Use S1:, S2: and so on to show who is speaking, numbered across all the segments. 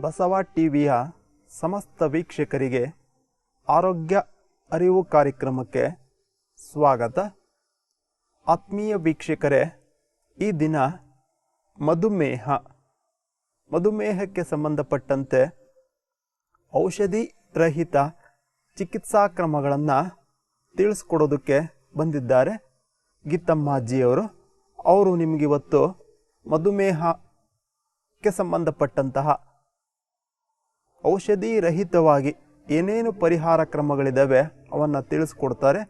S1: ಬಸವ ಟಿವಿಯ ಸಮಸ್ತ ವೀಕ್ಷಕರಿಗೆ ಆರೋಗ್ಯ ಅರಿವು ಕಾರ್ಯಕ್ರಮಕ್ಕೆ ಸ್ವಾಗತ. ಆತ್ಮೀಯ ವೀಕ್ಷಕರೇ, ಈ ದಿನ ಮಧುಮೇಹ. ಮಧುಮೇಹಕ್ಕೆ ಸಂಬಂಧಪಟ್ಟಂತೆ ಔಷಧಿ ರಹಿತ ಚಿಕಿತ್ಸಾ ಕ್ರಮಗಳನ್ನು ತಿಳಿಸ್ಕೊಡೋದಕ್ಕೆ ಬಂದಿದ್ದಾರೆ ಗೀತಮ್ಮಾಜಿಯವರು. ಅವರು ನಿಮಗಿವತ್ತು ಮಧುಮೇಹಕ್ಕೆ ಸಂಬಂಧಪಟ್ಟಂತಹ ಔಷಧಿ ರಹಿತವಾಗಿ ಏನೇನು ಪರಿಹಾರ ಕ್ರಮಗಳಿದ್ದಾವೆ ಅವನ್ನು ತಿಳಿಸ್ಕೊಡ್ತಾರೆ.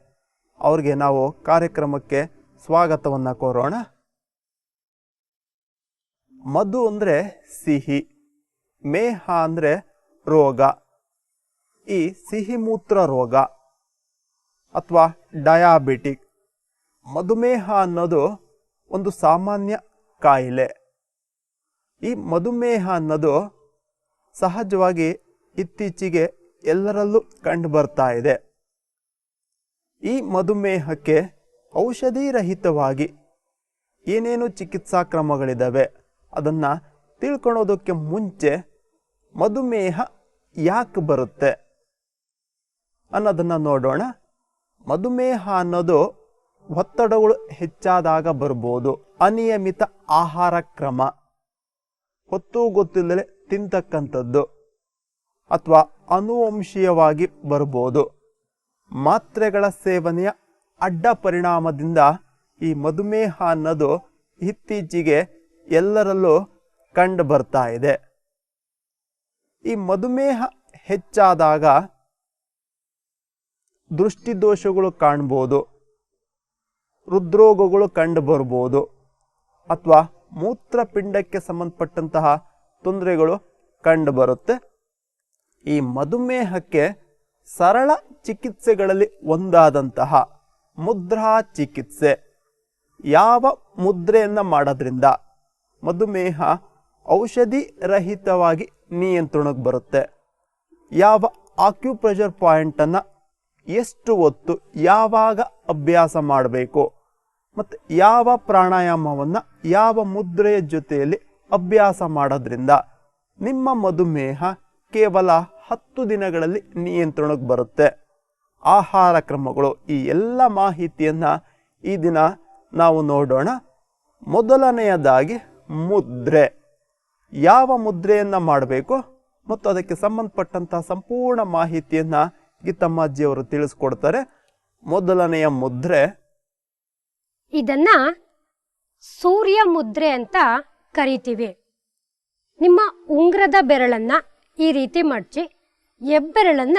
S1: ಅವ್ರಿಗೆ ನಾವು ಕಾರ್ಯಕ್ರಮಕ್ಕೆ ಸ್ವಾಗತವನ್ನು ಕೋರೋಣ. ಮಧು ಅಂದರೆ ಸಿಹಿ, ಮೇಹ ಅಂದರೆ ರೋಗ, ಈ ಸಿಹಿ ಮೂತ್ರ ರೋಗ ಅಥವಾ ಡಯಾಬಿಟಿಕ್ ಮಧುಮೇಹ ಅನ್ನೋದು ಒಂದು ಸಾಮಾನ್ಯ ಕಾಯಿಲೆ. ಈ ಮಧುಮೇಹ ಅನ್ನೋದು ಸಹಜವಾಗಿ ಇತ್ತೀಚೆಗೆ ಎಲ್ಲರಲ್ಲೂ ಕಂಡು ಬರ್ತಾ ಇದೆ. ಈ ಮಧುಮೇಹಕ್ಕೆ ಔಷಧಿ ರಹಿತವಾಗಿ ಏನೇನು ಚಿಕಿತ್ಸಾ ಕ್ರಮಗಳಿದ್ದಾವೆ ಅದನ್ನು ತಿಳ್ಕೊಳೋದಕ್ಕೆ ಮುಂಚೆ ಮಧುಮೇಹ ಯಾಕೆ ಬರುತ್ತೆ ಅನ್ನೋದನ್ನು ನೋಡೋಣ. ಮಧುಮೇಹ ಅನ್ನೋದು ಒತ್ತಡಗಳು ಹೆಚ್ಚಾದಾಗ ಬರ್ಬೋದು ಅನಿಯಮಿತ ಆಹಾರ ಕ್ರಮ. ಹೊತ್ತು ಗೊತ್ತಿಲ್ಲದೆ ತಿಂತಕ್ಕಂಥದ್ದು ಅಥವಾ ಅನುವಂಶೀಯವಾಗಿ ಬರ್ಬೋದು ಮಾತ್ರೆಗಳ ಸೇವನೆಯ ಅಡ್ಡ ಪರಿಣಾಮದಿಂದ ಈ ಮಧುಮೇಹ ಅನ್ನೋದು ಇತ್ತೀಚೆಗೆ ಎಲ್ಲರಲ್ಲೂ ಕಂಡು ಬರ್ತಾ ಇದೆ. ಈ ಮಧುಮೇಹ ಹೆಚ್ಚಾದಾಗ ದೃಷ್ಟಿದೋಷಗಳು ಕಾಣ್ಬೋದು, ಹೃದ್ರೋಗಗಳು ಕಂಡು ಬರ್ಬೋದು, ಅಥವಾ ಮೂತ್ರಪಿಂಡಕ್ಕೆ ಸಂಬಂಧಪಟ್ಟಂತಹ ತೊಂದರೆಗಳು ಕಂಡುಬರುತ್ತೆ. ಈ ಮಧುಮೇಹಕ್ಕೆ ಸರಳ ಚಿಕಿತ್ಸೆಗಳಲ್ಲಿ ಒಂದಾದಂತಹ ಮುದ್ರಾ ಚಿಕಿತ್ಸೆ. ಯಾವ ಮುದ್ರೆಯನ್ನು ಮಾಡೋದ್ರಿಂದ ಮಧುಮೇಹ ಔಷಧಿ ರಹಿತವಾಗಿ ನಿಯಂತ್ರಣಕ್ಕೆ ಬರುತ್ತೆ. ಯಾವ ಆಕ್ಯುಪ್ರೆಷರ್ ಪಾಯಿಂಟನ್ನು ಎಷ್ಟು ಹೊತ್ತು ಯಾವಾಗ ಅಭ್ಯಾಸ ಮಾಡಬೇಕು. ಮತ್ತು ಯಾವ ಪ್ರಾಣಾಯಾಮವನ್ನು ಯಾವ ಮುದ್ರೆಯ ಜೊತೆಯಲ್ಲಿ ಅಭ್ಯಾಸ ಮಾಡೋದ್ರಿಂದ ನಿಮ್ಮ ಮಧುಮೇಹ ಕೇವಲ ಹತ್ತು ದಿನಗಳಲ್ಲಿ ನಿಯಂತ್ರಣಕ್ಕೆ ಬರುತ್ತೆ. ಆಹಾರ ಕ್ರಮಗಳು ಈ ಎಲ್ಲ ಮಾಹಿತಿಯನ್ನು ಈ ದಿನ ನಾವು ನೋಡೋಣ. ಮೊದಲನೆಯದಾಗಿ ಮುದ್ರೆ. ಯಾವ ಮುದ್ರೆಯನ್ನು ಮಾಡಬೇಕು ಮತ್ತು ಅದಕ್ಕೆ ಸಂಬಂಧಪಟ್ಟಂಥ ಸಂಪೂರ್ಣ ಮಾಹಿತಿಯನ್ನು ಗೀತಮ್ಮಾಜಿಯವರು ತಿಳಿಸ್ಕೊಡ್ತಾರೆ. ಮೊದಲನೆಯ ಮುದ್ರೆ.
S2: ಇದನ್ನ ಸೂರ್ಯ ಮುದ್ರೆ ಅಂತ ಕರಿತೀವಿ. ನಿಮ್ಮ ಉಂಗ್ರದ ಬೆರಳನ್ನ ಈ ರೀತಿ ಮಡಚಿ ಹೆಬ್ಬೆರಳನ್ನ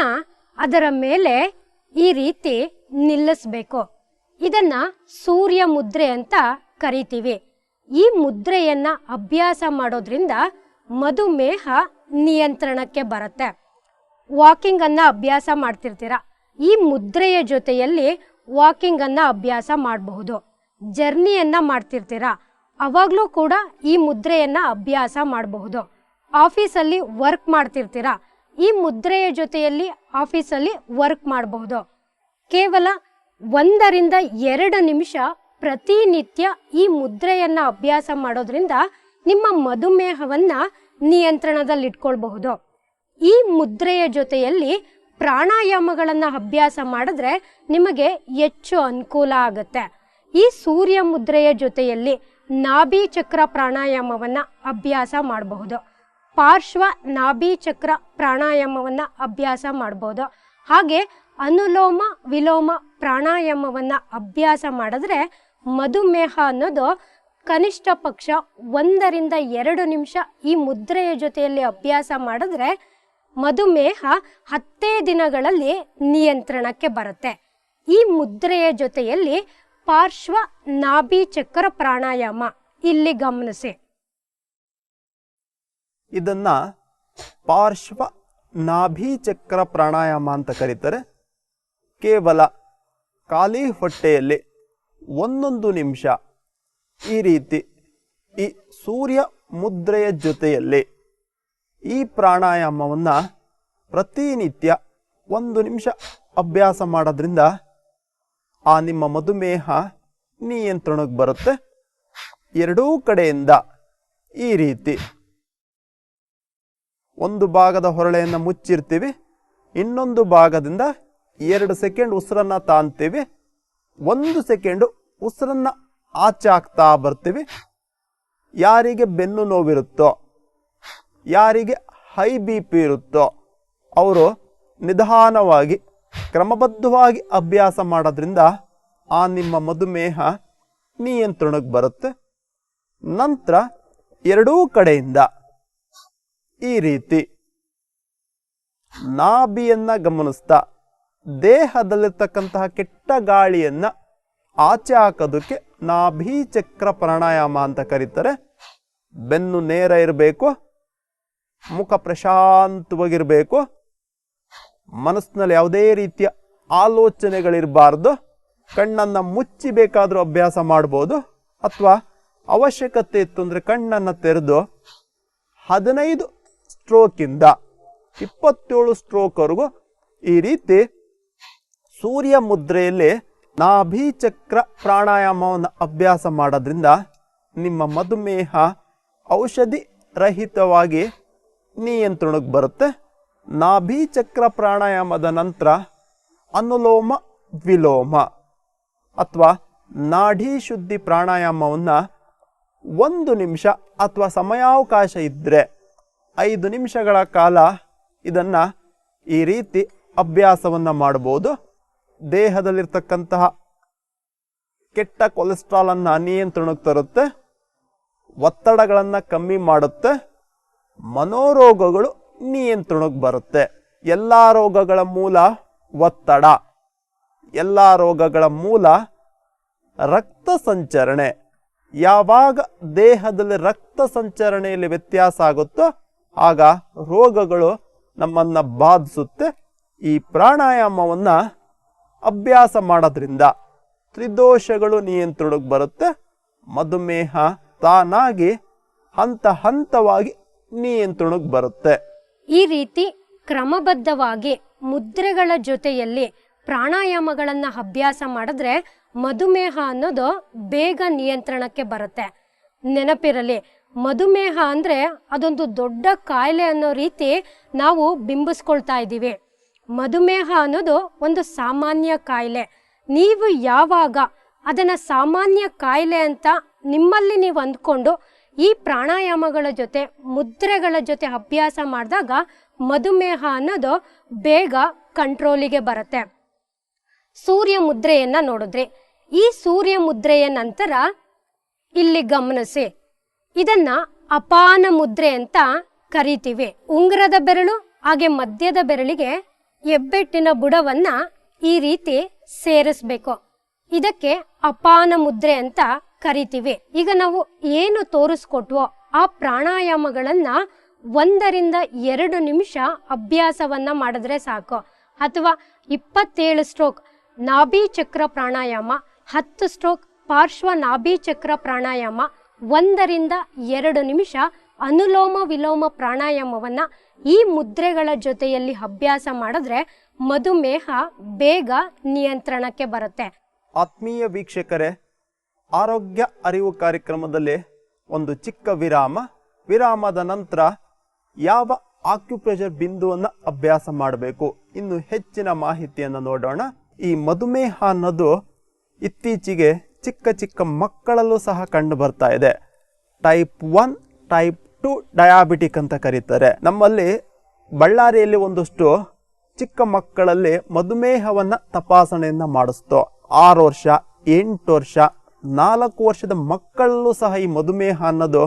S2: ಅದರ ಮೇಲೆ ಈ ರೀತಿ ನಿಲ್ಲಿಸ್ಬೇಕು. ಇದನ್ನ ಸೂರ್ಯ ಮುದ್ರೆ ಅಂತ ಕರಿತೀವಿ. ಈ ಮುದ್ರೆಯನ್ನ ಅಭ್ಯಾಸ ಮಾಡೋದ್ರಿಂದ ಮಧುಮೇಹ ನಿಯಂತ್ರಣಕ್ಕೆ ಬರುತ್ತೆ. ವಾಕಿಂಗ್ ಅನ್ನ ಅಭ್ಯಾಸ ಮಾಡ್ತಿರ್ತೀರ? ಈ ಮುದ್ರೆಯ ಜೊತೆಯಲ್ಲಿ ವಾಕಿಂಗ್ ಅನ್ನ ಅಭ್ಯಾಸ ಮಾಡಬಹುದು. ಜರ್ನಿಯನ್ನ ಮಾಡ್ತಿರ್ತೀರ? ಅವಾಗಲೂ ಕೂಡ ಈ ಮುದ್ರೆಯನ್ನು ಅಭ್ಯಾಸ ಮಾಡಬಹುದು. ಆಫೀಸಲ್ಲಿ ವರ್ಕ್ ಮಾಡ್ತಿರ್ತೀರ? ಈ ಮುದ್ರೆಯ ಜೊತೆಯಲ್ಲಿ ಆಫೀಸಲ್ಲಿ ವರ್ಕ್ ಮಾಡಬಹುದು. ಕೇವಲ ಒಂದರಿಂದ ಎರಡು ನಿಮಿಷ ಪ್ರತಿನಿತ್ಯ ಈ ಮುದ್ರೆಯನ್ನು ಅಭ್ಯಾಸ ಮಾಡೋದ್ರಿಂದ ನಿಮ್ಮ ಮಧುಮೇಹವನ್ನು ನಿಯಂತ್ರಣದಲ್ಲಿಟ್ಕೊಳ್ಬಹುದು. ಈ ಮುದ್ರೆಯ ಜೊತೆಯಲ್ಲಿ ಪ್ರಾಣಾಯಾಮಗಳನ್ನು ಅಭ್ಯಾಸ ಮಾಡಿದ್ರೆ ನಿಮಗೆ ಹೆಚ್ಚು ಅನುಕೂಲ ಆಗುತ್ತೆ. ಈ ಸೂರ್ಯ ಮುದ್ರೆಯ ಜೊತೆಯಲ್ಲಿ ನಾಭಿ ಚಕ್ರ ಪ್ರಾಣಾಯಾಮವನ್ನು ಅಭ್ಯಾಸ ಮಾಡಬಹುದು. ಪಾರ್ಶ್ವ ನಾಭಿ ಚಕ್ರ ಪ್ರಾಣಾಯಾಮವನ್ನು ಅಭ್ಯಾಸ ಮಾಡ್ಬೋದು. ಹಾಗೆ ಅನುಲೋಮ ವಿಲೋಮ ಪ್ರಾಣಾಯಾಮವನ್ನು ಅಭ್ಯಾಸ ಮಾಡಿದ್ರೆ ಮಧುಮೇಹ ಅನ್ನೋದು ಕನಿಷ್ಠ ಪಕ್ಷ ಒಂದರಿಂದ ಎರಡು ನಿಮಿಷ ಈ ಮುದ್ರೆಯ ಜೊತೆಯಲ್ಲಿ ಅಭ್ಯಾಸ ಮಾಡಿದ್ರೆ ಮಧುಮೇಹ ಹತ್ತೇ ದಿನಗಳಲ್ಲಿ ನಿಯಂತ್ರಣಕ್ಕೆ ಬರುತ್ತೆ. ಈ ಮುದ್ರೆಯ ಜೊತೆಯಲ್ಲಿ ಪಾರ್ಶ್ವ ನಾಭಿ ಚಕ್ರ ಪ್ರಾಣಾಯಾಮ. ಇಲ್ಲಿ ಗಮನಿಸಿ.
S1: ಇದನ್ನ ಪಾರ್ಶ್ವ ನಾಭೀಚಕ್ರ ಪ್ರಾಣಾಯಾಮ ಅಂತ ಕರೀತಾರೆ. ಕೇವಲ ಖಾಲಿ ಹೊಟ್ಟೆಯಲ್ಲಿ ಒಂದೊಂದು ನಿಮಿಷ ಈ ರೀತಿ ಈ ಸೂರ್ಯ ಮುದ್ರೆಯ ಜೊತೆಯಲ್ಲಿ ಈ ಪ್ರಾಣಾಯಾಮವನ್ನು ಪ್ರತಿನಿತ್ಯ ಒಂದು ನಿಮಿಷ ಅಭ್ಯಾಸ ಮಾಡೋದ್ರಿಂದ ಆ ನಿಮ್ಮ ಮಧುಮೇಹ ನಿಯಂತ್ರಣಕ್ಕೆ ಬರುತ್ತೆ. ಎರಡೂ ಕಡೆಯಿಂದ ಈ ರೀತಿ ಒಂದು ಭಾಗದ ಹೊರಳೆಯನ್ನು ಮುಚ್ಚಿರ್ತೀವಿ, ಇನ್ನೊಂದು ಭಾಗದಿಂದ ಎರಡು ಸೆಕೆಂಡ್ ಉಸಿರನ್ನು ತಾಂತೀವಿ, ಒಂದು ಸೆಕೆಂಡು ಉಸಿರನ್ನು ಆಚೆ ಹಾಕ್ತಾ ಬರ್ತೀವಿ. ಯಾರಿಗೆ ಬೆನ್ನು ನೋವಿರುತ್ತೋ, ಯಾರಿಗೆ ಹೈ ಬಿ ಪಿ ಇರುತ್ತೋ, ಅವರು ನಿಧಾನವಾಗಿ ಕ್ರಮಬದ್ಧವಾಗಿ ಅಭ್ಯಾಸ ಮಾಡೋದ್ರಿಂದ ಆ ನಿಮ್ಮ ಮಧುಮೇಹ ನಿಯಂತ್ರಣಕ್ಕೆ ಬರುತ್ತೆ. ನಂತರ ಎರಡೂ ಕಡೆಯಿಂದ ಈ ರೀತಿ ನಾಭಿಯನ್ನ ಗಮನಿಸ್ತಾ ದೇಹದಲ್ಲಿರ್ತಕ್ಕಂತಹ ಕೆಟ್ಟ ಗಾಳಿಯನ್ನ ಆಚೆ ಹಾಕೋದಕ್ಕೆ ನಾಭಿ ಚಕ್ರ ಪ್ರಾಣಾಯಾಮ ಅಂತ ಕರೀತಾರೆ. ಬೆನ್ನು ನೇರ ಇರಬೇಕು, ಮುಖ ಪ್ರಶಾಂತವಾಗಿರಬೇಕು ಮನಸ್ಸಿನಲ್ಲಿ ಯಾವುದೇ ರೀತಿಯ ಆಲೋಚನೆಗಳಿರಬಾರ್ದು. ಕಣ್ಣನ್ನು ಮುಚ್ಚಿ ಬೇಕಾದರೂ ಅಭ್ಯಾಸ ಮಾಡ್ಬೋದು. ಅಥವಾ ಅವಶ್ಯಕತೆ ಇತ್ತು ಅಂದರೆ ಕಣ್ಣನ್ನು ತೆರೆದು ಹದಿನೈದು ಸ್ಟ್ರೋಕಿಂದ ಇಪ್ಪತ್ತೇಳು ಸ್ಟ್ರೋಕ್ವರೆಗೂ ಈ ರೀತಿ ಸೂರ್ಯ ಮುದ್ರೆಯಲ್ಲಿ ನಾಭಿ ಚಕ್ರ ಪ್ರಾಣಾಯಾಮವನ್ನು ಅಭ್ಯಾಸ ಮಾಡೋದ್ರಿಂದ ನಿಮ್ಮ ಮಧುಮೇಹ ಔಷಧಿ ರಹಿತವಾಗಿ ನಿಯಂತ್ರಣಕ್ಕೆ ಬರುತ್ತೆ. ನಾಭಿ ಚಕ್ರ ಪ್ರಾಣಾಯಾಮದ ನಂತರ ಅನುಲೋಮ ವಿಲೋಮ ಅಥವಾ ನಾಡಿ ಶುದ್ಧಿ ಪ್ರಾಣಾಯಾಮವನ್ನು ಒಂದು ನಿಮಿಷ ಅಥವಾ ಸಮಯಾವಕಾಶ ಇದ್ದರೆ ಐದು ನಿಮಿಷಗಳ ಕಾಲ ಇದನ್ನು ಈ ರೀತಿ ಅಭ್ಯಾಸವನ್ನು ಮಾಡ್ಬೋದು. ದೇಹದಲ್ಲಿರ್ತಕ್ಕಂತಹ ಕೆಟ್ಟ ಕೊಲೆಸ್ಟ್ರಾಲನ್ನು ನಿಯಂತ್ರಣಕ್ಕೆ ತರುತ್ತೆ, ಒತ್ತಡಗಳನ್ನು ಕಮ್ಮಿ ಮಾಡುತ್ತೆ, ಮನೋರೋಗಗಳು ನಿಯಂತ್ರಣಕ್ಕೆ ಬರುತ್ತೆ. ಎಲ್ಲ ರೋಗಗಳ ಮೂಲ ಒತ್ತಡ. ಎಲ್ಲ ರೋಗಗಳ ಮೂಲ ರಕ್ತ ಸಂಚರಣೆ. ಯಾವಾಗ ದೇಹದಲ್ಲಿ ರಕ್ತ ಸಂಚರಣೆಯಲ್ಲಿ ವ್ಯತ್ಯಾಸ ಆಗುತ್ತೋ ಆಗ ರೋಗಗಳು ನಮ್ಮನ್ನು ಬಾಧಿಸುತ್ತೆ. ಈ ಪ್ರಾಣಾಯಾಮವನ್ನು ಅಭ್ಯಾಸ ಮಾಡೋದ್ರಿಂದ ತ್ರಿದೋಷಗಳು ನಿಯಂತ್ರಣಕ್ಕೆ ಬರುತ್ತೆ. ಮಧುಮೇಹ ತಾನಾಗಿ ಹಂತ ಹಂತವಾಗಿ ನಿಯಂತ್ರಣಕ್ಕೆ ಬರುತ್ತೆ.
S2: ಈ ರೀತಿ ಕ್ರಮಬದ್ಧವಾಗಿ ಮುದ್ರೆಗಳ ಜೊತೆಯಲ್ಲಿ ಪ್ರಾಣಾಯಾಮಗಳನ್ನು ಅಭ್ಯಾಸ ಮಾಡಿದ್ರೆ ಮಧುಮೇಹ ಅನ್ನೋದು ಬೇಗ ನಿಯಂತ್ರಣಕ್ಕೆ ಬರುತ್ತೆ. ನೆನಪಿರಲಿ, ಮಧುಮೇಹ ಅಂದರೆ ಅದೊಂದು ದೊಡ್ಡ ಕಾಯಿಲೆ ಅನ್ನೋ ರೀತಿ ನಾವು ಬಿಂಬಿಸ್ಕೊಳ್ತಾ ಇದ್ದೀವಿ. ಮಧುಮೇಹ ಅನ್ನೋದು ಒಂದು ಸಾಮಾನ್ಯ ಕಾಯಿಲೆ. ನೀವು ಯಾವಾಗ ಅದನ್ನು ಸಾಮಾನ್ಯ ಕಾಯಿಲೆ ಅಂತ ನಿಮ್ಮಲ್ಲಿ ನೀವು ಅಂದ್ಕೊಂಡು ಈ ಪ್ರಾಣಾಯಾಮಗಳ ಜೊತೆ, ಮುದ್ರೆಗಳ ಜೊತೆ ಅಭ್ಯಾಸ ಮಾಡಿದಾಗ ಮಧುಮೇಹ ಅನ್ನೋದು ಬೇಗ ಕಂಟ್ರೋಲಿಗೆ ಬರುತ್ತೆ. ಸೂರ್ಯ ಮುದ್ರೆಯನ್ನು ನೋಡಿದ್ರಿ, ಈ ಸೂರ್ಯ ಮುದ್ರೆಯ ನಂತರ ಇಲ್ಲಿ ಗಮನಿಸಿ, ಇದನ್ನ ಅಪಾನ ಮುದ್ರೆ ಅಂತ ಕರಿತೀವಿ. ಉಂಗುರದ ಬೆರಳು, ಹಾಗೆ ಮಧ್ಯದ ಬೆರಳಿಗೆ ಹೆಬ್ಬೆಟ್ಟಿನ ಬುಡವನ್ನ ಈ ರೀತಿ ಸೇರಿಸ್ಬೇಕು. ಇದಕ್ಕೆ ಅಪಾನ ಮುದ್ರೆ ಅಂತ ಕರಿತೀವಿ. ಈಗ ನಾವು ಏನು ತೋರಿಸ್ಕೊಟ್ವೋ ಆ ಪ್ರಾಣಾಯಾಮಗಳನ್ನ ಒಂದರಿಂದ ಎರಡು ನಿಮಿಷ ಅಭ್ಯಾಸವನ್ನ ಮಾಡಿದ್ರೆ ಸಾಕು. ಅಥವಾ ಇಪ್ಪತ್ತೇಳು ಸ್ಟ್ರೋಕ್ ನಾಭಿ ಚಕ್ರ ಪ್ರಾಣಾಯಾಮ, ಹತ್ತು ಸ್ಟ್ರೋಕ್ ಪಾರ್ಶ್ವ ನಾಭಿ ಚಕ್ರ ಪ್ರಾಣಾಯಾಮ, ಒಂದರಿಂದ ಎರಡು ನಿಮಿಷ ಅನುಲೋಮ ವಿಲೋಮ ಪ್ರಾಣಾಯಾಮವನ್ನ ಈ ಮುದ್ರೆಗಳ ಜೊತೆಯಲ್ಲಿ ಅಭ್ಯಾಸ ಮಾಡಿದ್ರೆ ಮಧುಮೇಹ ಬೇಗ ನಿಯಂತ್ರಣಕ್ಕೆ ಬರುತ್ತೆ.
S1: ಆತ್ಮೀಯ ವೀಕ್ಷಕರೇ ಆರೋಗ್ಯ ಅರಿವು ಕಾರ್ಯಕ್ರಮದಲ್ಲಿ ಒಂದು ಚಿಕ್ಕ ವಿರಾಮ. ವಿರಾಮದ ನಂತರ ಯಾವ ಆಕ್ಯುಪ್ರೆಷರ್ ಬಿಂದುವನ್ನು ಅಭ್ಯಾಸ ಮಾಡಬೇಕು? ಇನ್ನು ಹೆಚ್ಚಿನ ಮಾಹಿತಿಯನ್ನು ನೋಡೋಣ. ಈ ಮಧುಮೇಹ ಅನ್ನೋದು ಇತ್ತೀಚೆಗೆ ಚಿಕ್ಕ ಚಿಕ್ಕ ಮಕ್ಕಳಲ್ಲೂ ಸಹ ಕಂಡು ಬರ್ತಾ ಇದೆ. Type one type two diabetic ಅಂತ ಕರೀತಾರೆ. ನಮ್ಮಲ್ಲಿ ಬಳ್ಳಾರಿಯಲ್ಲಿ ಒಂದಷ್ಟು ಚಿಕ್ಕ ಮಕ್ಕಳಲ್ಲಿ ಮಧುಮೇಹವನ್ನು ತಪಾಸಣೆಯನ್ನು ಮಾಡಿಸ್ತೋ. ಆರು ವರ್ಷ, ಎಂಟು ವರ್ಷ ನಾಲ್ಕು ವರ್ಷದ ಮಕ್ಕಳಲ್ಲೂ ಸಹ ಈ ಮಧುಮೇಹ ಅನ್ನೋದು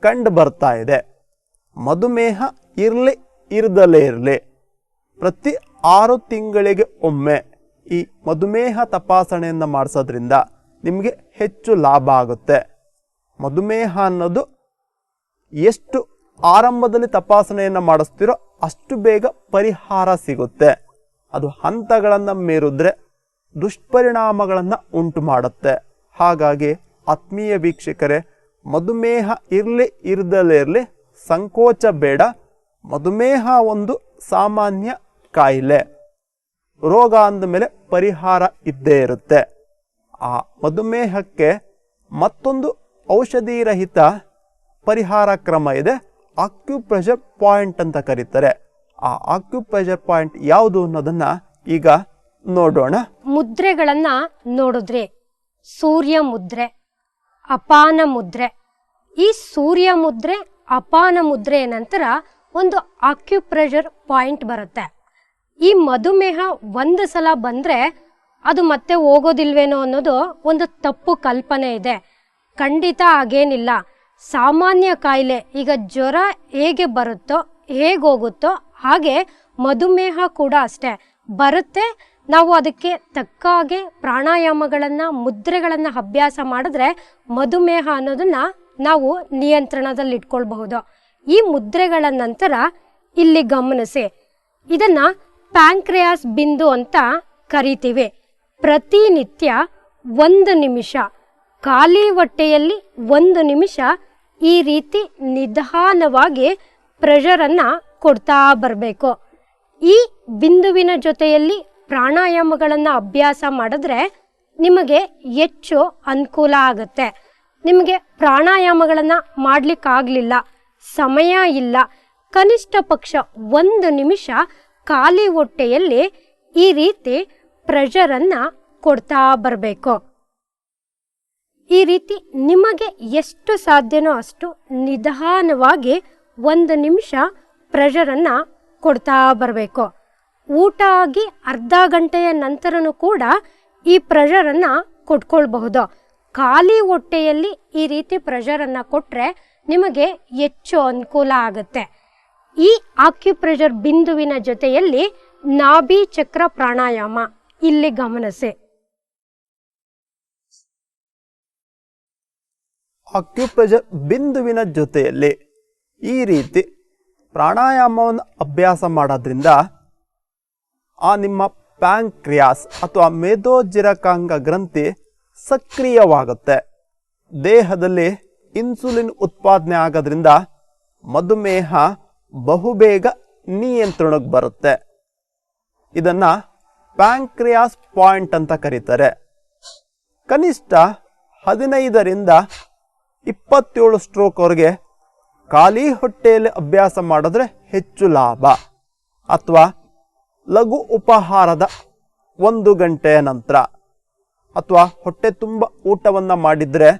S1: ಕಂಡು ಬರ್ತಾ ಇದೆ. ಮಧುಮೇಹ ಇರಲಿ, ಇರದಲೇ ಇರಲಿ. ಪ್ರತಿ ಆರು ತಿಂಗಳಿಗೆ ಒಮ್ಮೆ ಈ ಮಧುಮೇಹ ತಪಾಸಣೆಯನ್ನು ಮಾಡಿಸೋದ್ರಿಂದ ನಿಮಗೆ ಹೆಚ್ಚು ಲಾಭ ಆಗುತ್ತೆ. ಮಧುಮೇಹ ಅನ್ನೋದು ಎಷ್ಟು ಆರಂಭದಲ್ಲಿ ತಪಾಸಣೆಯನ್ನು ಮಾಡಿಸ್ತೀರೋ ಅಷ್ಟು ಬೇಗ ಪರಿಹಾರ ಸಿಗುತ್ತೆ. ಅದು ಹಂತಗಳನ್ನು ಮೀರಿದ್ರೆ ದುಷ್ಪರಿಣಾಮಗಳನ್ನು ಉಂಟು ಮಾಡುತ್ತೆ. ಹಾಗಾಗಿ ಆತ್ಮೀಯ ವೀಕ್ಷಕರೇ, ಮಧುಮೇಹ ಇರಲಿ ಇರದಲೇ ಇರಲಿ ಸಂಕೋಚ ಬೇಡ. ಮಧುಮೇಹ ಒಂದು ಸಾಮಾನ್ಯ ಕಾಯಿಲೆ. ರೋಗ ಅಂದಮೇಲೆ ಪರಿಹಾರ ಇದ್ದೇ ಇರುತ್ತೆ. ಆ ಮಧುಮೇಹಕ್ಕೆ ಮತ್ತೊಂದು ಔಷಧಿರಹಿತ ಪರಿಹಾರ ಕ್ರಮ ಇದೆ. ಆಕ್ಯುಪ್ರೆಷರ್ ಪಾಯಿಂಟ್ ಅಂತ ಕರೀತಾರೆ. ಆ ಆಕ್ಯುಪ್ರೆಷರ್ ಪಾಯಿಂಟ್ ಯಾವುದು ಅನ್ನೋದನ್ನ ಈಗ ನೋಡೋಣ.
S2: ಮುದ್ರೆಗಳನ್ನ ನೋಡಿದ್ರಿ ಸೂರ್ಯ ಮುದ್ರೆ ಅಪಾನ ಮುದ್ರೆ ಈ ಸೂರ್ಯ ಮುದ್ರೆ ಅಪಾನ ಮುದ್ರೆ ನಂತರ ಒಂದು ಆಕ್ಯುಪ್ರೆಷರ್ ಪಾಯಿಂಟ್ ಬರುತ್ತೆ. ಈ ಮಧುಮೇಹ ಒಂದು ಸಲ ಬಂದ್ರೆ ಅದು ಮತ್ತೆ ಹೋಗೋದಿಲ್ವೇನೋ ಅನ್ನೋದು ಒಂದು ತಪ್ಪು ಕಲ್ಪನೆ ಇದೆ. ಖಂಡಿತ ಹಾಗೇನಿಲ್ಲ. ಸಾಮಾನ್ಯ ಕಾಯಿಲೆ ಈಗ ಜ್ವರ ಹೇಗೆ ಬರುತ್ತೋ, ಹೇಗೆ ಹೋಗುತ್ತೋ ಹಾಗೆ ಮಧುಮೇಹ ಕೂಡ ಅಷ್ಟೇ. ಬರುತ್ತೆ ನಾವು ಅದಕ್ಕೆ ತಕ್ಕ ಹಾಗೆ ಪ್ರಾಣಾಯಾಮಗಳನ್ನು, ಮುದ್ರೆಗಳನ್ನು ಅಭ್ಯಾಸ ಮಾಡಿದ್ರೆ ಮಧುಮೇಹ ಅನ್ನೋದನ್ನ ನಾವು ನಿಯಂತ್ರಣದಲ್ಲಿ ಇಟ್ಕೊಳ್ಬಹುದು ಈ ಮುದ್ರೆಗಳ ನಂತರ ಇಲ್ಲಿ ಗಮನಿಸಿ. ಇದನ್ನ ಪ್ಯಾಂಕ್ರಿಯಾಸ್ ಬಿಂದು ಅಂತ ಕರಿತೀವಿ. ಪ್ರತಿನಿತ್ಯ ಒಂದು ನಿಮಿಷ, ಖಾಲಿ ಹೊಟ್ಟೆಯಲ್ಲಿ ಒಂದು ನಿಮಿಷ ಈ ರೀತಿ ನಿಧಾನವಾಗಿ ಪ್ರೆಷರನ್ನು ಕೊಡ್ತಾ ಬರಬೇಕು. ಈ ಬಿಂದುವಿನ ಜೊತೆಯಲ್ಲಿ ಪ್ರಾಣಾಯಾಮಗಳನ್ನು ಅಭ್ಯಾಸ ಮಾಡಿದ್ರೆ ನಿಮಗೆ ಹೆಚ್ಚು ಅನುಕೂಲ ಆಗುತ್ತೆ. ನಿಮಗೆ ಪ್ರಾಣಾಯಾಮಗಳನ್ನು ಮಾಡಲಿಕ್ಕಾಗಲಿಲ್ಲ, ಸಮಯ ಇಲ್ಲ. ಕನಿಷ್ಠ ಪಕ್ಷ ಒಂದು ನಿಮಿಷ ಖಾಲಿ ಹೊಟ್ಟೆಯಲ್ಲಿ ಈ ರೀತಿ ಪ್ರೆಷರನ್ನು ಕೊಡ್ತಾ ಬರಬೇಕು. ಈ ರೀತಿ ನಿಮಗೆ ಎಷ್ಟು ಸಾಧ್ಯನೋ ಅಷ್ಟು ನಿಧಾನವಾಗಿ ಒಂದು ನಿಮಿಷ ಪ್ರೆಷರನ್ನು ಕೊಡ್ತಾ ಬರಬೇಕು. ಊಟ ಆಗಿ ಅರ್ಧ ಗಂಟೆಯ ನಂತರನೂ ಕೂಡ ಈ ಪ್ರೆಷರನ್ನು ಕೊಟ್ಕೊಳ್ಬಹುದು. ಖಾಲಿ ಹೊಟ್ಟೆಯಲ್ಲಿ ಈ ರೀತಿ ಪ್ರೆಷರನ್ನು ಕೊಟ್ಟರೆ ನಿಮಗೆ ಹೆಚ್ಚು ಅನುಕೂಲ ಆಗುತ್ತೆ. ಈ ಆಕ್ಯುಪ್ರೆಷರ್ ಬಿಂದುವಿನ ಜೊತೆಯಲ್ಲಿ ನಾಭಿ ಚಕ್ರ ಪ್ರಾಣಾಯಾಮ. ಇಲ್ಲಿ ಗಮನಿಸಿ.
S1: ಆಕ್ಯುಪ್ರೆಷರ್ ಬಿಂದುವಿನ ಜೊತೆಯಲ್ಲಿ ಈ ರೀತಿ ಪ್ರಾಣಾಯಾಮವನ್ನು ಅಭ್ಯಾಸ ಮಾಡೋದ್ರಿಂದ ಆ ನಿಮ್ಮ ಪ್ಯಾಂಕ್ರಿಯಾಸ್ ಅಥವಾ ಮೇದೋಜಿರಕಾಂಗ ಗ್ರಂಥಿ ಸಕ್ರಿಯವಾಗುತ್ತೆ. ದೇಹದಲ್ಲಿ ಇನ್ಸುಲಿನ್ ಉತ್ಪಾದನೆ ಆಗೋದ್ರಿಂದ ಮಧುಮೇಹ ಬಹುಬೇಗ ನಿಯಂತ್ರಣಕ್ಕೆ ಬರುತ್ತೆ. ಇದನ್ನು ಪ್ಯಾಂಕ್ರಿಯಾಸ್ ಪಾಯಿಂಟ್ ಅಂತ ಕರೀತಾರೆ. ಕನಿಷ್ಠ ಹದಿನೈದರಿಂದ ಇಪ್ಪತ್ತೇಳು ಸ್ಟ್ರೋಕ್ವರೆಗೆ ಖಾಲಿ ಹೊಟ್ಟೆಯಲ್ಲಿ ಅಭ್ಯಾಸ ಮಾಡಿದ್ರೆ ಹೆಚ್ಚು ಲಾಭ. ಅಥವಾ ಲಘು ಉಪಹಾರದ ಒಂದು ಗಂಟೆಯ ನಂತರ ಅಥವಾ ಹೊಟ್ಟೆ ತುಂಬ ಊಟವನ್ನು ಮಾಡಿದರೆ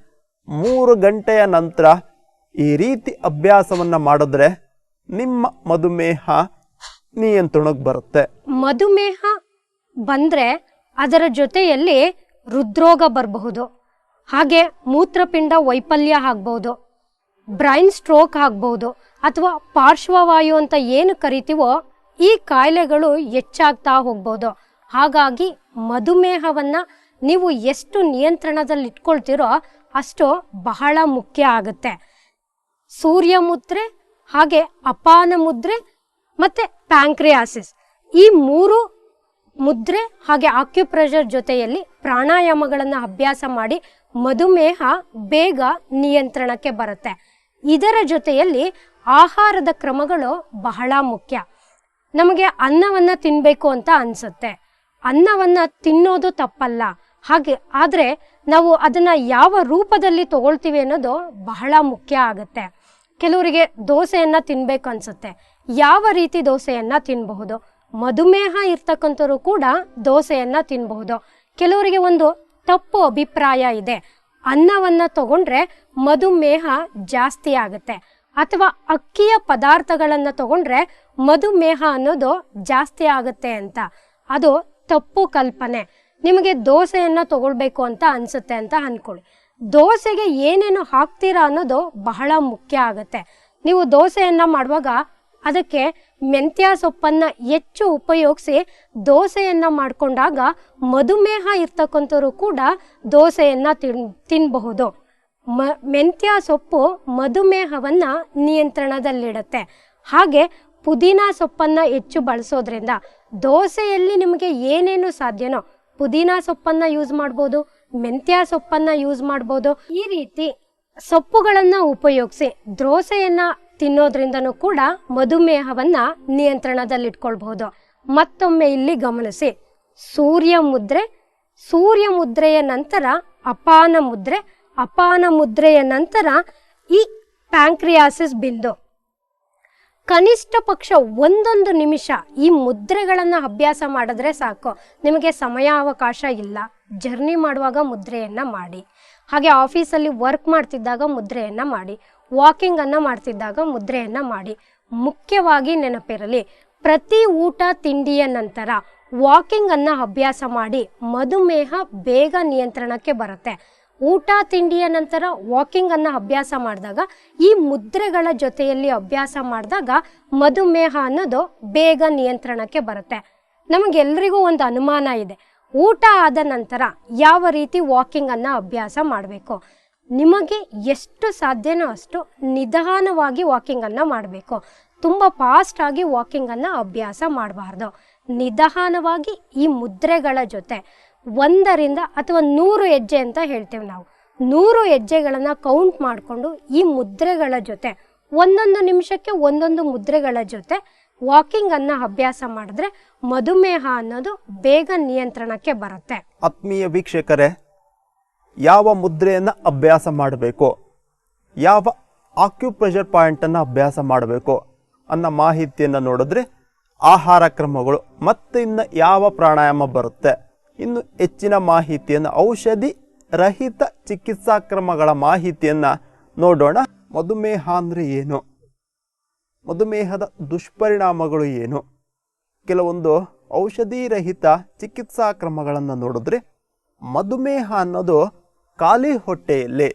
S1: ಮೂರು ಗಂಟೆಯ ನಂತರ ಈ ರೀತಿ ಅಭ್ಯಾಸವನ್ನು ಮಾಡಿದ್ರೆ ನಿಮ್ಮ ಮಧುಮೇಹ ನಿಯಂತ್ರಣಕ್ಕೆ ಬರುತ್ತೆ.
S2: ಮಧುಮೇಹ ಬಂದರೆ ಅದರ ಜೊತೆಯಲ್ಲಿ ಹೃದ್ರೋಗ ಬರಬಹುದು. ಹಾಗೆ ಮೂತ್ರಪಿಂಡ ವೈಫಲ್ಯ ಆಗ್ಬಹುದು. ಬ್ರೈನ್ ಸ್ಟ್ರೋಕ್ ಆಗ್ಬಹುದು. ಅಥವಾ ಪಾರ್ಶ್ವವಾಯು ಅಂತ ಏನು ಕರಿತೀವೋ ಈ ಕಾಯಿಲೆಗಳು ಹೆಚ್ಚಾಗ್ತಾ ಹೋಗ್ಬೋದು. ಹಾಗಾಗಿ ಮಧುಮೇಹವನ್ನು ನೀವು ಎಷ್ಟು ನಿಯಂತ್ರಣದಲ್ಲಿ ಇಟ್ಕೊಳ್ತೀರೋ ಅಷ್ಟು ಬಹಳ ಮುಖ್ಯ ಆಗುತ್ತೆ. ಸೂರ್ಯ ಮುದ್ರೆ, ಹಾಗೆ ಅಪಾನ ಮುದ್ರೆ ಮತ್ತು ಪ್ಯಾಂಕ್ರಿಯಾಸಿಸ್. ಈ ಮೂರು ಮುದ್ರೆ ಹಾಗೆ ಆಕ್ಯುಪ್ರೆಷರ್ ಜೊತೆಯಲ್ಲಿ ಪ್ರಾಣಾಯಾಮಗಳನ್ನು ಅಭ್ಯಾಸ ಮಾಡಿ ಮಧುಮೇಹ ಬೇಗ ನಿಯಂತ್ರಣಕ್ಕೆ ಬರುತ್ತೆ. ಇದರ ಜೊತೆಯಲ್ಲಿ ಆಹಾರದ ಕ್ರಮಗಳು ಬಹಳ ಮುಖ್ಯ. ನಮಗೆ ಅನ್ನವನ್ನು ತಿನ್ನಬೇಕು ಅಂತ ಅನಿಸುತ್ತೆ. ಅನ್ನವನ್ನು ತಿನ್ನೋದು ತಪ್ಪಲ್ಲ. ಹಾಗೆ ಆದರೆ ನಾವು ಅದನ್ನು ಯಾವ ರೂಪದಲ್ಲಿ ತಗೊಳ್ತೀವಿ ಅನ್ನೋದು ಬಹಳ ಮುಖ್ಯ ಆಗುತ್ತೆ. ಕೆಲವರಿಗೆ ದೋಸೆಯನ್ನು ತಿನ್ನಬೇಕು ಅನ್ಸುತ್ತೆ. ಯಾವ ರೀತಿ ದೋಸೆಯನ್ನು ತಿನ್ನಬಹುದು ಮಧುಮೇಹ ಇರ್ತಕ್ಕಂಥವ್ರು ಕೂಡ ದೋಸೆಯನ್ನು ತಿನ್ನಬಹುದು ಕೆಲವರಿಗೆ ಒಂದು ತಪ್ಪು ಅಭಿಪ್ರಾಯ ಇದೆ. ಅನ್ನವನ್ನು ತಗೊಂಡ್ರೆ ಮಧುಮೇಹ ಜಾಸ್ತಿ ಆಗುತ್ತೆ. ಅಥವಾ ಅಕ್ಕಿಯ ಪದಾರ್ಥಗಳನ್ನು ತಗೊಂಡ್ರೆ ಮಧುಮೇಹ ಅನ್ನೋದು ಜಾಸ್ತಿ ಆಗುತ್ತೆ ಅಂತ. ಅದು ತಪ್ಪು ಕಲ್ಪನೆ. ನಿಮಗೆ ದೋಸೆಯನ್ನು ತಗೊಳ್ಬೇಕು ಅಂತ ಅನಿಸುತ್ತೆ ಅಂತ ಅಂದ್ಕೊಳ್ಳಿ ದೋಸೆಗೆ ಏನೇನು ಹಾಕ್ತೀರಾ ಅನ್ನೋದು ಬಹಳ ಮುಖ್ಯ ಆಗುತ್ತೆ. ನೀವು ದೋಸೆಯನ್ನು ಮಾಡುವಾಗ ಅದಕ್ಕೆ ಮೆಂತ್ಯ ಸೊಪ್ಪನ್ನು ಹೆಚ್ಚು ಉಪಯೋಗಿಸಿ ದೋಸೆಯನ್ನು ಮಾಡಿಕೊಂಡಾಗ ಮಧುಮೇಹ ಇರ್ತಕ್ಕಂಥವ್ರು ಕೂಡ ದೋಸೆಯನ್ನು ತಿನ್ ತಿನ್ನಬಹುದು ಮ, ಮೆಂತ್ಯ ಸೊಪ್ಪು ಮಧುಮೇಹವನ್ನು ನಿಯಂತ್ರಣದಲ್ಲಿಡುತ್ತೆ. ಹಾಗೆ ಪುದೀನ ಸೊಪ್ಪನ್ನು ಹೆಚ್ಚು ಬಳಸೋದ್ರಿಂದ ದೋಸೆಯಲ್ಲಿ ನಿಮಗೆ ಏನೇನು ಸಾಧ್ಯನೋ ಪುದೀನಾ ಸೊಪ್ಪನ್ನು ಯೂಸ್ ಮಾಡ್ಬೋದು, ಮೆಂತ್ಯ ಸೊಪ್ಪನ್ನು ಯೂಸ್ ಮಾಡ್ಬೋದು. ಈ ರೀತಿ ಸೊಪ್ಪುಗಳನ್ನು ಉಪಯೋಗಿಸಿ ದೋಸೆಯನ್ನು ತಿನ್ನೋದ್ರಿಂದನೂ ಕೂಡ ಮಧುಮೇಹವನ್ನ ನಿಯಂತ್ರಣದಲ್ಲಿಟ್ಕೊಳ್ಬಹುದು ಮತ್ತೊಮ್ಮೆ ಇಲ್ಲಿ ಗಮನಿಸಿ ಸೂರ್ಯ ಮುದ್ರೆ. ಸೂರ್ಯ ಮುದ್ರೆಯ ನಂತರ ಅಪಾನ ಮುದ್ರೆ. ಅಪಾನ ಮುದ್ರೆಯ ನಂತರ ಈ ಪ್ಯಾಂಕ್ರಿಯಾಸಿಸ್ ಬಿಂದು. ಕನಿಷ್ಠ ಪಕ್ಷ ಒಂದೊಂದು ನಿಮಿಷ ಈ ಮುದ್ರೆಗಳನ್ನು ಅಭ್ಯಾಸ ಮಾಡಿದ್ರೆ ಸಾಕು. ನಿಮಗೆ ಸಮಯಾವಕಾಶ ಇಲ್ಲ. ಜರ್ನಿ ಮಾಡುವಾಗ ಮುದ್ರೆಯನ್ನು ಮಾಡಿ. ಹಾಗೆ ಆಫೀಸಲ್ಲಿ ವರ್ಕ್ ಮಾಡ್ತಿದ್ದಾಗ ಮುದ್ರೆಯನ್ನು ಮಾಡಿ. ವಾಕಿಂಗನ್ನು ಮಾಡ್ತಿದ್ದಾಗ ಮುದ್ರೆಯನ್ನು ಮಾಡಿ. ಮುಖ್ಯವಾಗಿ ನೆನಪಿರಲಿ, ಪ್ರತಿ ಊಟ ತಿಂಡಿಯ ನಂತರ ವಾಕಿಂಗನ್ನು ಅಭ್ಯಾಸ ಮಾಡಿ ಮಧುಮೇಹ ಬೇಗ ನಿಯಂತ್ರಣಕ್ಕೆ ಬರುತ್ತೆ. ಊಟ ತಿಂಡಿಯ ನಂತರ ವಾಕಿಂಗ್ ಅನ್ನ ಅಭ್ಯಾಸ ಮಾಡಿದಾಗ, ಈ ಮುದ್ರೆಗಳ ಜೊತೆಯಲ್ಲಿ ಅಭ್ಯಾಸ ಮಾಡಿದಾಗ ಮಧುಮೇಹ ಅನ್ನೋದು ಬೇಗ ನಿಯಂತ್ರಣಕ್ಕೆ ಬರುತ್ತೆ. ನಮಗೆಲ್ಲರಿಗೂ ಒಂದು ಅನುಮಾನ ಇದೆ. ಊಟ ಆದ ನಂತರ ಯಾವ ರೀತಿ ವಾಕಿಂಗ್ ಅನ್ನ ಅಭ್ಯಾಸ ಮಾಡಬೇಕು? ನಿಮಗೆ ಎಷ್ಟು ಸಾಧ್ಯನೋ ಅಷ್ಟು ನಿಧಾನವಾಗಿ ವಾಕಿಂಗ್ ಅನ್ನ ಮಾಡಬೇಕು. ತುಂಬ ಫಾಸ್ಟ್ ಆಗಿ ವಾಕಿಂಗ್ ಅನ್ನ ಅಭ್ಯಾಸ ಮಾಡಬಾರ್ದು. ನಿಧಾನವಾಗಿ ಈ ಮುದ್ರೆಗಳ ಜೊತೆ ಒಂದರಿಂದ ಅಥವಾ ನೂರು ಹೆಜ್ಜೆ ಅಂತ ಹೇಳ್ತೇವೆ ನಾವು. ನೂರು ಹೆಜ್ಜೆಗಳನ್ನು ಕೌಂಟ್ ಮಾಡಿಕೊಂಡು ಈ ಮುದ್ರೆಗಳ ಜೊತೆ, ಒಂದೊಂದು ನಿಮಿಷಕ್ಕೆ ಒಂದೊಂದು ಮುದ್ರೆಗಳ ಜೊತೆ ವಾಕಿಂಗ್ ಅನ್ನ ಅಭ್ಯಾಸ ಮಾಡಿದ್ರೆ ಮಧುಮೇಹ ಅನ್ನೋದು ಬೇಗ ನಿಯಂತ್ರಣಕ್ಕೆ ಬರುತ್ತೆ.
S1: ಆತ್ಮೀಯ ವೀಕ್ಷಕರೇ, ಯಾವ ಮುದ್ರೆಯನ್ನು ಅಭ್ಯಾಸ ಮಾಡಬೇಕು? ಯಾವ ಆಕ್ಯುಪ್ರೆಷರ್ ಪಾಯಿಂಟನ್ನು ಅಭ್ಯಾಸ ಮಾಡಬೇಕು? ಅನ್ನೋ ಮಾಹಿತಿಯನ್ನು ನೋಡಿದ್ರೆ ಆಹಾರ ಕ್ರಮಗಳು ಮತ್ತೆ ಇನ್ನು ಯಾವ ಪ್ರಾಣಾಯಾಮ ಬರುತ್ತೆ? ಇನ್ನು ಹೆಚ್ಚಿನ ಮಾಹಿತಿಯನ್ನು, ಔಷಧಿ ರಹಿತ ಚಿಕಿತ್ಸಾ ಕ್ರಮಗಳ ಮಾಹಿತಿಯನ್ನು ನೋಡೋಣ. ಮಧುಮೇಹ ಅಂದರೆ ಏನು? ಮಧುಮೇಹದ ದುಷ್ಪರಿಣಾಮಗಳು ಏನು? ಕೆಲವೊಂದು ಔಷಧಿ ರಹಿತ ಚಿಕಿತ್ಸಾ ಕ್ರಮಗಳನ್ನು ನೋಡಿದ್ರೆ ಮಧುಮೇಹ ಅನ್ನೋದು ಖಾಲಿ ಹೊಟ್ಟೆಯಲ್ಲಿ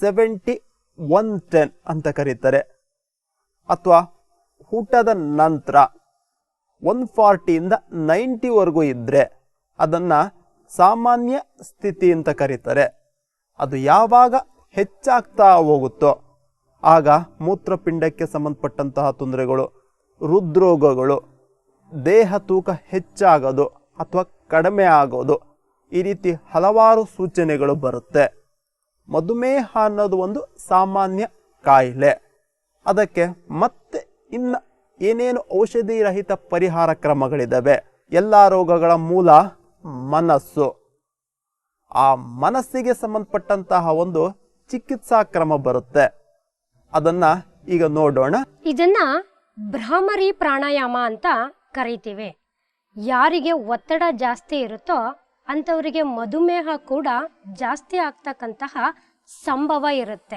S1: ಸೆವೆಂಟಿ ಒನ್ ಟೆನ್ ಅಂತ ಕರೀತಾರೆ. ಅಥವಾ ಊಟದ ನಂತರ ಒನ್ ಫಾರ್ಟಿಯಿಂದ ನೈಂಟಿವರೆಗೂ ಇದ್ದರೆ ಅದನ್ನು ಸಾಮಾನ್ಯ ಸ್ಥಿತಿ ಅಂತ ಕರೀತಾರೆ. ಅದು ಯಾವಾಗ ಹೆಚ್ಚಾಗ್ತಾ ಹೋಗುತ್ತೋ, ಆಗ ಮೂತ್ರಪಿಂಡಕ್ಕೆ ಸಂಬಂಧಪಟ್ಟಂತಹ ತೊಂದರೆಗಳು, ಹೃದ್ರೋಗಗಳು, ದೇಹ ತೂಕ ಹೆಚ್ಚಾಗೋದು ಅಥವಾ ಕಡಿಮೆ ಆಗೋದು, ಈ ರೀತಿ ಹಲವಾರು ಸೂಚನೆಗಳು ಬರುತ್ತೆ. ಮಧುಮೇಹ ಅನ್ನೋದು ಒಂದು ಸಾಮಾನ್ಯ ಕಾಯಿಲೆ. ಅದಕ್ಕೆ ಮತ್ತೆ ಇನ್ನು ಏನೇನು ಔಷಧಿ ರಹಿತ ಪರಿಹಾರ ಕ್ರಮಗಳಿದ್ದಾವೆ ಎಲ್ಲ ರೋಗಗಳ ಮೂಲ ಮನಸ್ಸು. ಆ ಮನಸ್ಸಿಗೆ ಸಂಬಂಧಪಟ್ಟಂತಹ ಒಂದು ಚಿಕಿತ್ಸಾ ಕ್ರಮ ಬರುತ್ತೆ. ಅದನ್ನ ಈಗ ನೋಡೋಣ.
S2: ಇದನ್ನ ಭ್ರಾಮರಿ ಪ್ರಾಣಾಯಾಮ ಅಂತ ಕರಿತೀವಿ. ಯಾರಿಗೆ ಒತ್ತಡ ಜಾಸ್ತಿ ಇರುತ್ತೋ ಅಂಥವರಿಗೆ ಮಧುಮೇಹ ಕೂಡ ಜಾಸ್ತಿ ಆಗ್ತಕ್ಕಂತಹ ಸಂಭವ ಇರುತ್ತೆ.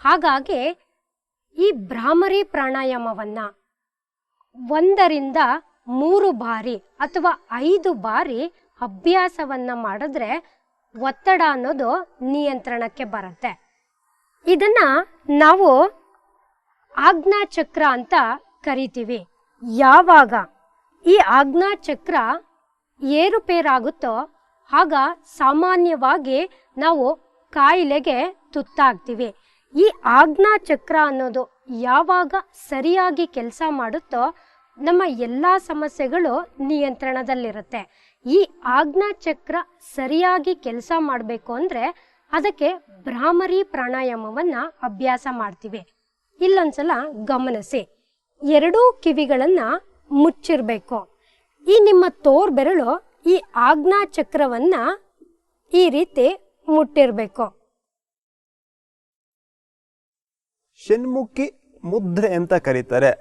S2: ಹಾಗಾಗಿ ಈ ಭ್ರಾಮರಿ ಪ್ರಾಣಾಯಾಮವನ್ನ ಒಂದರಿಂದ ಮೂರು ಬಾರಿ ಅಥವಾ ಐದು ಬಾರಿ ಅಭ್ಯಾಸವನ್ನ ಮಾಡಿದ್ರೆ ಒತ್ತಡ ಅನ್ನೋದು ನಿಯಂತ್ರಣಕ್ಕೆ ಬರುತ್ತೆ. ಇದನ್ನ ನಾವು ಆಜ್ಞಾ ಚಕ್ರ ಅಂತ ಕರಿತೀವಿ. ಯಾವಾಗ? ಈ ಆಜ್ಞಾ ಚಕ್ರ ಏರುಪೇರಾಗುತ್ತೋ ಆಗ ಸಾಮಾನ್ಯವಾಗಿ ನಾವು ಕಾಯಿಲೆಗೆ ತುತ್ತಾಗ್ತೀವಿ. ಈ ಚಕ್ರ ಅನ್ನೋದು ಯಾವಾಗ ಸರಿಯಾಗಿ ಕೆಲಸ ಮಾಡುತ್ತೋ ನಮ್ಮ ಎಲ್ಲ ಸಮಸ್ಯೆಗಳು ನಿಯಂತ್ರಣದಲ್ಲಿರುತ್ತೆ. ಈ ಆಜ್ಞಾ ಚಕ್ರ ಸರಿಯಾಗಿ ಕೆಲಸ ಮಾಡಬೇಕು ಅಂದರೆ ಅದಕ್ಕೆ ಭ್ರಾಮರಿ ಪ್ರಾಣಾಯಾಮವನ್ನ ಅಭ್ಯಾಸ ಮಾಡ್ತೀವಿ. ಇಲ್ಲೊಂದ್ಸಲ ಗಮನಿಸಿ, ಎರಡೂ ಕಿವಿಗಳನ್ನ ಮುಚ್ಚಿರ್ಬೇಕು. ಈ ನಿಮ್ಮ ತೋರ್ ಬೆರಳು ಈ ಆಜ್ಞಾ ಚಕ್ರವನ್ನ ಈ ರೀತಿ ಮುಟ್ಟಿರ್ಬೇಕು.
S1: ಷಣ್ಮುಖಿ ಮುದ್ರೆ ಅಂತ ಕರೀತಾರೆ.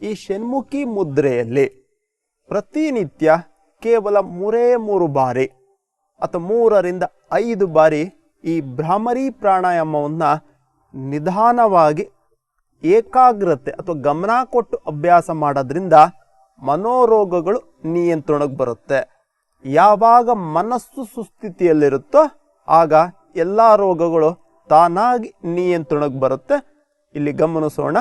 S1: ಈ ಷಣ್ಮುಖಿ ಮುದ್ರೆಯಲ್ಲಿ ಪ್ರತಿನಿತ್ಯ ಕೇವಲ ಮೂರೇ ಮೂರು ಬಾರಿ ಅಥವಾ ಮೂರರಿಂದ ಐದು ಬಾರಿ ಈ ಭ್ರಾಮರಿ ಪ್ರಾಣಾಯಾಮವನ್ನು ನಿಧಾನವಾಗಿ, ಏಕಾಗ್ರತೆ ಅಥವಾ ಗಮನ ಕೊಟ್ಟು ಅಭ್ಯಾಸ ಮಾಡೋದ್ರಿಂದ ಮನೋರೋಗಗಳು ನಿಯಂತ್ರಣಕ್ಕೆ ಬರುತ್ತೆ. ಯಾವಾಗ ಮನಸ್ಸು ಸುಸ್ಥಿತಿಯಲ್ಲಿರುತ್ತೋ ಆಗ ಎಲ್ಲ ರೋಗಗಳು ತಾನಾಗಿ ನಿಯಂತ್ರಣಕ್ಕೆ ಬರುತ್ತೆ. ಇಲ್ಲಿ ಗಮನಿಸೋಣ.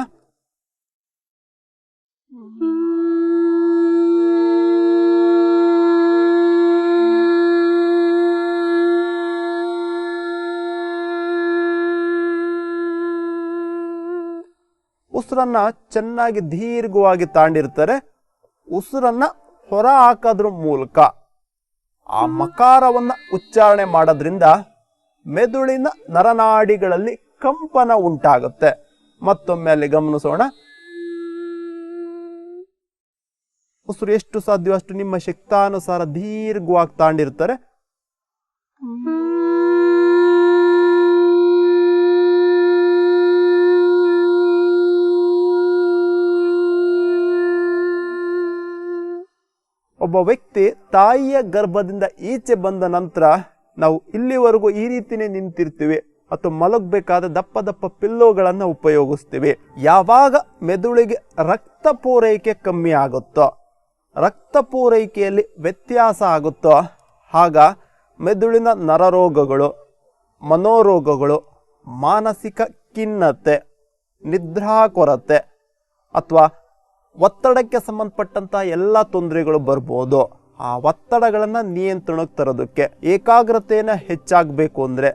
S1: ಉಸಿರನ್ನ ಚೆನ್ನಾಗಿ ದೀರ್ಘವಾಗಿ ತಾಂಡಿರ್ತಾರೆ. ಉಸಿರನ್ನ ಹೊರ ಹಾಕೋದ್ರ ಮೂಲಕ ಆ ಮಕಾರವನ್ನ ಉಚ್ಚಾರಣೆ ಮಾಡೋದ್ರಿಂದ ಮೆದುಳಿನ ನರನಾಡಿಗಳಲ್ಲಿ ಕಂಪನ ಉಂಟಾಗುತ್ತೆ. ಮತ್ತೊಮ್ಮೆ ಅಲ್ಲಿ ಗಮನಿಸೋಣ. ಉಸಿರು ಎಷ್ಟು ಸಾಧ್ಯವೋ ಅಷ್ಟು ನಿಮ್ಮ ಶಕ್ತಾನುಸಾರ ದೀರ್ಘವಾಗಿ ತಾಂಡಿರ್ತಾರೆ. ಒಬ್ಬ ವ್ಯಕ್ತಿ ತಾಯಿಯ ಗರ್ಭದಿಂದ ಈಚೆ ಬಂದ ನಂತರ ನಾವು ಇಲ್ಲಿವರೆಗೂ ಈ ರೀತಿನೇ ನಿಂತಿರ್ತೀವಿ ಅಥವಾ ಮಲಗಬೇಕಾದ ದಪ್ಪ ದಪ್ಪ ಪಿಲ್ಲೋಗಳನ್ನು ಉಪಯೋಗಿಸ್ತೀವಿ. ಯಾವಾಗ ಮೆದುಳಿಗೆ ರಕ್ತ ಪೂರೈಕೆ ಕಮ್ಮಿ ಆಗುತ್ತೋ, ರಕ್ತ ಪೂರೈಕೆಯಲ್ಲಿ ವ್ಯತ್ಯಾಸ ಆಗುತ್ತೋ, ಆಗ ಮೆದುಳಿನ ನರರೋಗಗಳು, ಮನೋರೋಗಗಳು, ಮಾನಸಿಕ ಖಿನ್ನತೆ, ನಿದ್ರಾ ಕೊರತೆ ಅಥವಾ ಒತ್ತಡಕ್ಕೆ ಸಂಬಂಧಪಟ್ಟಂತಹ ಎಲ್ಲ ತೊಂದರೆಗಳು ಬರ್ಬೋದು. ಆ ಒತ್ತಡಗಳನ್ನು ನಿಯಂತ್ರಣಕ್ಕೆ ತರೋದಕ್ಕೆ ಏಕಾಗ್ರತೆಯನ್ನು ಹೆಚ್ಚಾಗಬೇಕು ಅಂದರೆ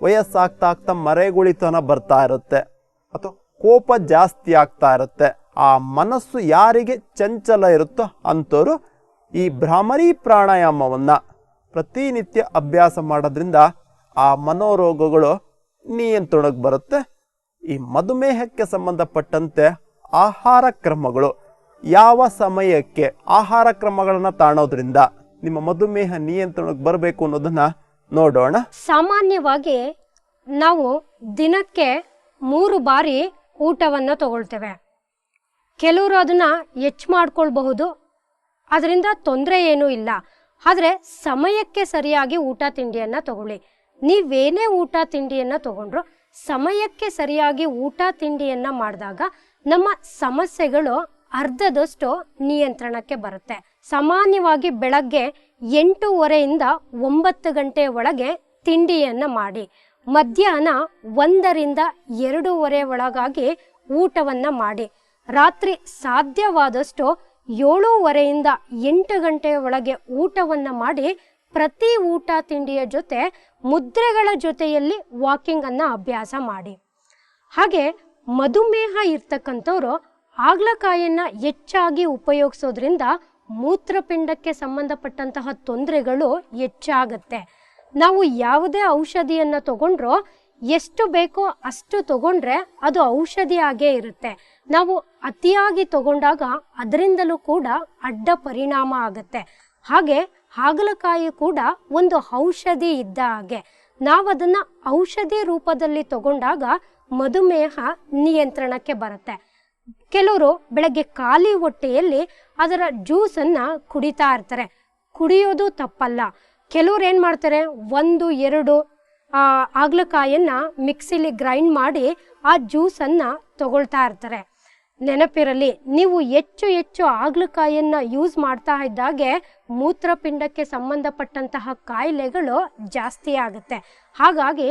S1: ವಯಸ್ಸಾಗ್ತಾ ಆಗ್ತಾ ಮರೆಗುಳಿತನ ಬರ್ತಾ ಇರುತ್ತೆ. ಅಥವಾ ಕೋಪ ಜಾಸ್ತಿ ಆಗ್ತಾ ಇರುತ್ತೆ. ಆ ಮನಸ್ಸು ಯಾರಿಗೆ ಚಂಚಲ ಇರುತ್ತೋ ಅಂಥವ್ರು ಈ ಭ್ರಾಮರಿ ಪ್ರಾಣಾಯಾಮವನ್ನು ಪ್ರತಿನಿತ್ಯ ಅಭ್ಯಾಸ ಮಾಡೋದ್ರಿಂದ ಆ ಮನೋರೋಗಗಳು ನಿಯಂತ್ರಣಕ್ಕೆ ಬರುತ್ತೆ. ಈ ಮಧುಮೇಹಕ್ಕೆ ಸಂಬಂಧಪಟ್ಟಂತೆ ಆಹಾರ ಕ್ರಮಗಳು ಯಾವ ಸಮಯಕ್ಕೆ ಆಹಾರ ಕ್ರಮಗಳನ್ನು ತಾಣೋದ್ರಿಂದ ನಿಮ್ಮ ಮಧುಮೇಹ ನಿಯಂತ್ರಣಕ್ಕೆ ಬರಬೇಕು ಅನ್ನೋದನ್ನ ನೋಡೋಣ.
S2: ಸಾಮಾನ್ಯವಾಗಿ ನಾವು ದಿನಕ್ಕೆ ಮೂರು ಬಾರಿ ಊಟವನ್ನು ತಗೊಳ್ತೇವೆ. ಕೆಲವರು ಅದನ್ನ ಹೆಚ್ಚು ಮಾಡ್ಕೊಳ್ಬಹುದು. ಅದರಿಂದ ತೊಂದರೆ ಏನೂ ಇಲ್ಲ. ಆದರೆ ಸಮಯಕ್ಕೆ ಸರಿಯಾಗಿ ಊಟ ತಿಂಡಿಯನ್ನು ತಗೊಳ್ಳಿ. ನೀವೇನೇ ಊಟ ತಿಂಡಿಯನ್ನು ತಗೊಂಡ್ರು, ಸಮಯಕ್ಕೆ ಸರಿಯಾಗಿ ಊಟ ತಿಂಡಿಯನ್ನು ಮಾಡಿದಾಗ ನಮ್ಮ ಸಮಸ್ಯೆಗಳು ಅರ್ಧದಷ್ಟು ನಿಯಂತ್ರಣಕ್ಕೆ ಬರುತ್ತೆ. ಸಾಮಾನ್ಯವಾಗಿ ಬೆಳಗ್ಗೆ ಎಂಟೂವರೆಯಿಂದ ಒಂಬತ್ತು ಗಂಟೆ ಒಳಗೆ ತಿಂಡಿಯನ್ನು ಮಾಡಿ. ಮಧ್ಯಾಹ್ನ ಒಂದರಿಂದ ಎರಡೂವರೆ ಒಳಗಾಗಿ ಊಟವನ್ನು ಮಾಡಿ. ರಾತ್ರಿ ಸಾಧ್ಯವಾದಷ್ಟು ಏಳೂವರೆಯಿಂದ ಎಂಟು ಗಂಟೆಯ ಒಳಗೆ ಊಟವನ್ನು ಮಾಡಿ. ಪ್ರತಿ ಊಟ ತಿಂಡಿಯ ಜೊತೆ ಮುದ್ರೆಗಳ ಜೊತೆಯಲ್ಲಿ ವಾಕಿಂಗನ್ನು ಅಭ್ಯಾಸ ಮಾಡಿ. ಹಾಗೆ ಮಧುಮೇಹ ಇರ್ತಕ್ಕಂಥವ್ರು ಆಗ್ಲಕಾಯನ್ನು ಹೆಚ್ಚಾಗಿ ಉಪಯೋಗಿಸೋದ್ರಿಂದ ಮೂತ್ರಪಿಂಡಕ್ಕೆ ಸಂಬಂಧಪಟ್ಟಂತಹ ತೊಂದರೆಗಳು ಹೆಚ್ಚಾಗತ್ತೆ. ನಾವು ಯಾವುದೇ ಔಷಧಿಯನ್ನು ತಗೊಂಡ್ರೂ ಎಷ್ಟು ಬೇಕೋ ಅಷ್ಟು ತಗೊಂಡ್ರೆ ಅದು ಔಷಧಿ ಆಗೇ ಇರುತ್ತೆ. ನಾವು ಅತಿಯಾಗಿ ತಗೊಂಡಾಗ ಅದರಿಂದಲೂ ಕೂಡ ಅಡ್ಡ ಪರಿಣಾಮ ಆಗುತ್ತೆ. ಹಾಗೆ ಹಾಗಲಕಾಯಿ ಕೂಡ ಒಂದು ಔಷಧಿ ಇದ್ದ ಹಾಗೆ. ನಾವದನ್ನು ಔಷಧಿ ರೂಪದಲ್ಲಿ ತಗೊಂಡಾಗ ಮಧುಮೇಹ ನಿಯಂತ್ರಣಕ್ಕೆ ಬರುತ್ತೆ. ಕೆಲವರು ಬೆಳಗ್ಗೆ ಖಾಲಿ ಹೊಟ್ಟೆಯಲ್ಲಿ ಅದರ ಜ್ಯೂಸನ್ನು ಕುಡಿತಾ ಇರ್ತಾರೆ. ಕುಡಿಯೋದು ತಪ್ಪಲ್ಲ. ಕೆಲವ್ರು ಏನು ಮಾಡ್ತಾರೆ? ಒಂದು ಎರಡು ಆ, ಆಗ್ಲಕಾಯನ್ನು ಮಿಕ್ಸಿಲಿ ಗ್ರೈಂಡ್ ಮಾಡಿ ಆ ಜ್ಯೂಸನ್ನು ತಗೊಳ್ತಾ ಇರ್ತಾರೆ. ನೆನಪಿರಲಿ ನೀವು ಹೆಚ್ಚು ಹೆಚ್ಚು ಆಗ್ಲಕಾಯನ್ನು ಯೂಸ್ ಮಾಡ್ತಾ ಇದ್ದಾಗೆ ಮೂತ್ರಪಿಂಡಕ್ಕೆ ಸಂಬಂಧಪಟ್ಟಂತಹ ಕಾಯಿಲೆಗಳು ಜಾಸ್ತಿ ಆಗುತ್ತೆ. ಹಾಗಾಗಿ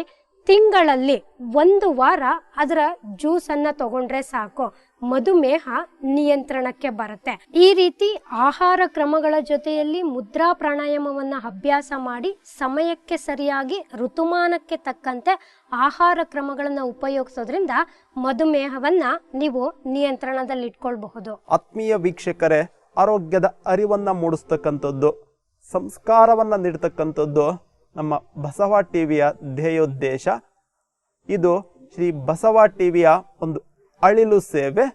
S2: ತಿಂಗಳಲ್ಲಿ ಒಂದು ವಾರ ಅದರ ಜ್ಯೂಸನ್ನು ತಗೊಂಡ್ರೆ ಸಾಕು. ಮಧುಮೇಹ ನಿಯಂತ್ರಣಕ್ಕೆ ಬರುತ್ತೆ. ಈ ರೀತಿ ಆಹಾರ ಕ್ರಮಗಳ ಜೊತೆಯಲ್ಲಿ ಮುದ್ರಾ ಪ್ರಾಣಾಯಾಮವನ್ನು ಅಭ್ಯಾಸ ಮಾಡಿ ಸಮಯಕ್ಕೆ ಸರಿಯಾಗಿ ಋತುಮಾನಕ್ಕೆ ತಕ್ಕಂತೆ ಆಹಾರ ಕ್ರಮಗಳನ್ನು ಉಪಯೋಗಿಸೋದ್ರಿಂದ ಮಧುಮೇಹವನ್ನ ನೀವು ನಿಯಂತ್ರಣದಲ್ಲಿ ಇಟ್ಕೊಳ್ಬಹುದು
S1: ಆತ್ಮೀಯ ವೀಕ್ಷಕರೇ, ಆರೋಗ್ಯದ ಅರಿವನ್ನು ಮೂಡಿಸ್ತಕ್ಕಂಥದ್ದು, ಸಂಸ್ಕಾರವನ್ನು ನೀಡ್ತಕ್ಕಂಥದ್ದು ನಮ್ಮ ಬಸವ ಟಿವಿಯ ಧ್ಯೇಯೋದ್ದೇಶ. ಇದು ಶ್ರೀ ಬಸವ ಟಿವಿಯ ಒಂದು ಅಳಿಲು ಸೇವೆ.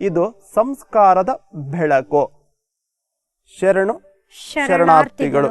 S1: ಇದು ಸಂಸ್ಕಾರದ ಬೆಳಕು. ಶರಣು ಶರಣಾರ್ಥಿಗಳು.